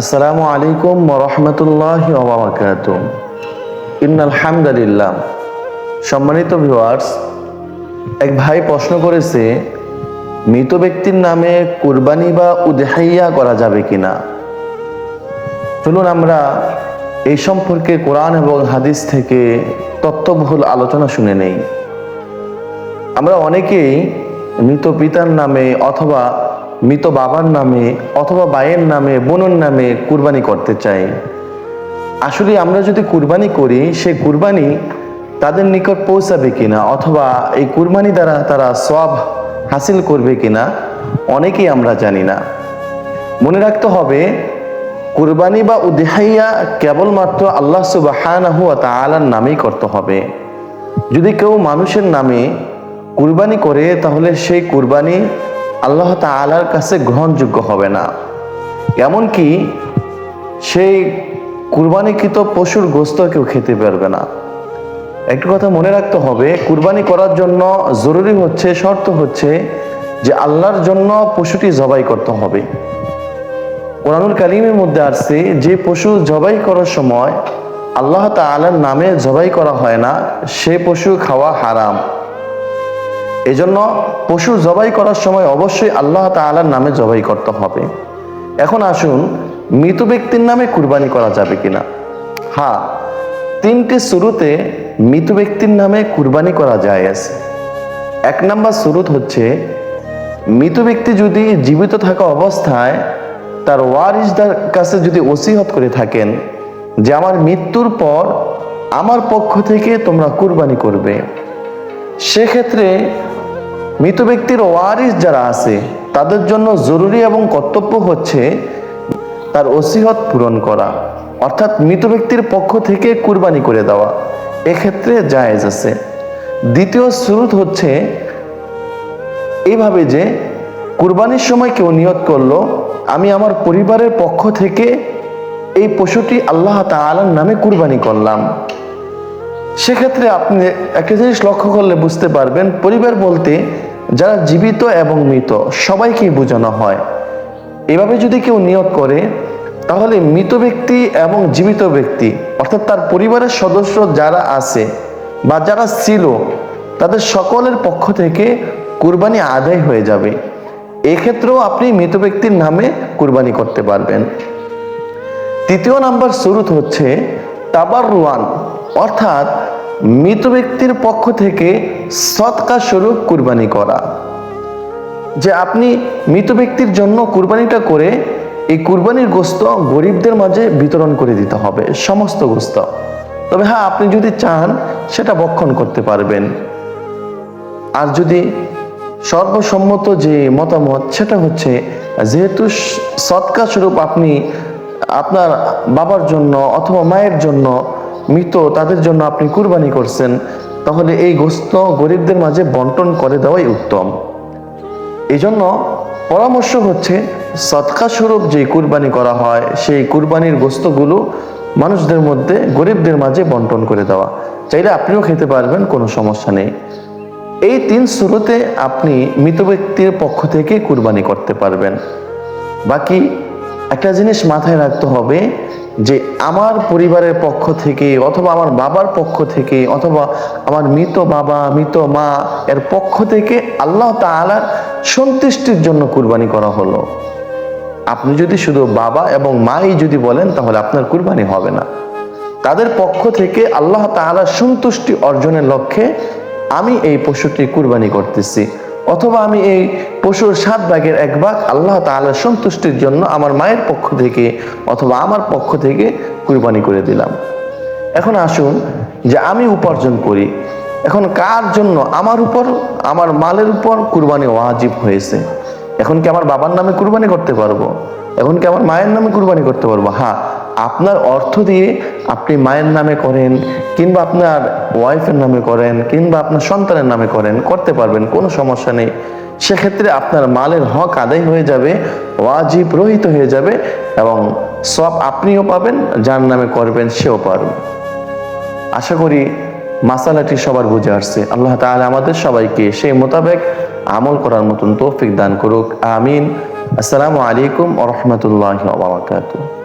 আসসালামু আলাইকুম রহমতুল্লাহ ওবরাকাত ইন আলহামদুলিল্লাহ সম্মানিত ভিউয়ার্স, এক ভাই প্রশ্ন করেছে, মৃত ব্যক্তির নামে কুরবানি বা উদেহাইয়া করা যাবে কিনা? চলুন আমরা এই সম্পর্কে কোরআন এবং হাদিস থেকে তত্ত্ববহুল আলোচনা শুনে নেই। আমরা অনেকেই মৃত পিতার নামে অথবা মৃত বাবার নামে অথবা ভাইয়ের নামে, বোনের নামে কুরবানি করতে চাই। আসলে আমরা যদি কুরবানি করি, সে কুরবানি তাদের নিকট পৌঁছাবে কিনা অথবা এই কুরবানি দ্বারা তারা সব হাসিল করবে কিনা, অনেকেই আমরা জানি না। মনে রাখতে হবে, কুরবানি বা উদেহাইয়া কেবলমাত্র আল্লাহ সুবাহানাহু তাআলার নামেই করতে হবে। যদি কেউ মানুষের নামে কুরবানি করে, তাহলে সেই কুরবানি আল্লাহ তাআলার কাছে গ্রহণযোগ্য হবে না। এমনকি সেই কুরবানিকৃত পশুর গোস্ত কেউ খেতে পারবে না। একটি কথা মনে রাখতে হবে, কুরবানি করার জন্য জরুরি হচ্ছে, শর্ত হচ্ছে যে আল্লাহর জন্য পশুটি জবাই করতে হবে। কোরআনুল কালিমের মধ্যে আসছে, যে পশু জবাই করার সময় আল্লাহ তাআলার নামে জবাই করা হয় না, সে পশু খাওয়া হারাম। এজন্য পশু জবাই করার সময় অবশ্যই আল্লাহ তাআলার নামে জবাই করতে হবে। এখন আসুন, মৃত ব্যক্তির নামে কুরবানি করা যাবে কিনা? হ্যাঁ তিনটি শুরুতে মৃত ব্যক্তির নামে কুরবানি করা যায় এক নাম্বার শুরুত হচ্ছে, মৃত ব্যক্তি যদি জীবিত থাকা অবস্থায় তার ওয়ারিসদের কাছে যদি ওসিহত করে থাকেন যে আমার মৃত্যুর পর আমার পক্ষ থেকে তোমরা কুরবানি করবে, সেক্ষেত্রে মৃত ব্যক্তির ওয়ারিস যারা আছে, তাদের জন্য জরুরি এবং কর্তব্য হচ্ছে তার ওসিহত পূরণ করা, অর্থাৎ মৃত ব্যক্তির পক্ষ থেকে কুরবানি করে দেওয়া। এক্ষেত্রে জায়েজ আছে। দ্বিতীয় শুরুত হচ্ছে এইভাবে যে কুরবানির সময় কেউ নিয়ত করল, আমি আমার পরিবারের পক্ষ থেকে এই পশুটি আল্লাহ তাআলার নামে কুরবানি করলাম। সেক্ষেত্রে আপনি একটা জিনিস লক্ষ্য করলে বুঝতে পারবেন, পরিবার বলতে যারা জীবিত এবং মৃত, সবাইকেই বোঝানো হয়। এভাবে যদি কেউ নিয়োগ করে, তাহলে মৃত ব্যক্তি এবং জীবিত ব্যক্তি, অর্থাৎ তার পরিবারের সদস্য যারা আছে বা যারা ছিল, তাদের সকলের পক্ষ থেকে কুরবানি আদায় হয়ে যাবে। এক্ষেত্রেও আপনি মৃত ব্যক্তির নামে কুরবানি করতে পারবেন। তৃতীয় নাম্বার শুরুত হচ্ছে তাবার রুয়ান অর্থাৎ মৃত ব্যক্তির পক্ষ থেকে সৎকা স্বরূপ কুরবানি করা। যে আপনি মৃত ব্যক্তির জন্য কুরবানিটা করে এই কুরবানির গোস্ত গরিবদের মাঝে বিতরণ করে দিতে হবে, সমস্ত গোস্ত। তবে হ্যাঁ আপনি যদি চান, সেটা বক্ষণ করতে পারবেন। আর যদি সর্বসম্মত যে মতামত, সেটা হচ্ছে যেহেতু সৎকা স্বরূপ আপনি আপনার বাবার জন্য অথবা মায়ের জন্য মৃত, তাদের জন্য আপনি কুরবানি করছেন, তাহলে এই গোস্ত গরিবদের মাঝে বন্টন করে দেওয়াই উত্তম। এই জন্য পরামর্শ হচ্ছে, সৎকা স্বরূপ যে কুরবানি করা হয়, সেই কুরবানির গোস্তগুলো মানুষদের মধ্যে গরিবদের মাঝে বন্টন করে দেওয়া। চাইলে আপনিও খেতে পারবেন, কোনো সমস্যা নেই। এই তিন শুরুতে আপনি মৃত ব্যক্তির পক্ষ থেকে কুরবানি করতে পারবেন। বাকি একটা জিনিস মাথায় রাখতে হবে যে আমার পরিবারের পক্ষ থেকে অথবা আমার বাবার পক্ষ থেকে অথবা আমার মৃত বাবা, মৃত মা এর পক্ষ থেকে আল্লাহ তাআলার সন্তুষ্টির জন্য কুরবানি করা হলো। আপনি যদি শুধু বাবা এবং মাই যদি বলেন, তাহলে আপনার কুরবানি হবে না। তাদের পক্ষ থেকে আল্লাহ তাআলার সন্তুষ্টি অর্জনের লক্ষ্যে আমি এই পশুটি কুরবানি করতেছি। অথবা আমি এই পশুর সাত ভাগের এক ভাগ আল্লাহ তাআলার সন্তুষ্টির জন্য আমার মায়ের পক্ষ থেকে অথবা আমার পক্ষ থেকে কুরবানি করে দিলাম। এখন আসুন যে আমি উপার্জন করি। এখন কার জন্য আমার উপর, আমার মালের উপর কুরবানি ওয়াজিব হয়েছে? এখন কি আমার বাবার নামে কুরবানি করতে পারব? এখন কি আমার মায়ের নামে কুরবানি করতে পারব? হ্যাঁ আপনার অর্থ দিয়ে আপনি মায়ের নামে করেন, কিংবা আপনার ওয়াইফের নামে করেন, কিংবা আপনার সন্তানের নামে করেন, করতে পারবেন, কোনো সমস্যা নেই। সেক্ষেত্রে আপনার মালের হক আদায় হয়ে যাবে, ওয়াজিব রহিত হয়ে যাবে, এবং সব আপনিও পাবেন, যার নামে করবেন সেও পারবে। আশা করি মাসালাটি সবার বুঝে আসছে। আল্লাহ তাআলা আমাদের সবাইকে সেই মোতাবেক আমল করার মতন তৌফিক দান করুক। আমিন। আসসালামু আলাইকুম ওয়া রাহমাতুল্লাহি ওয়া বারাকাতুহু।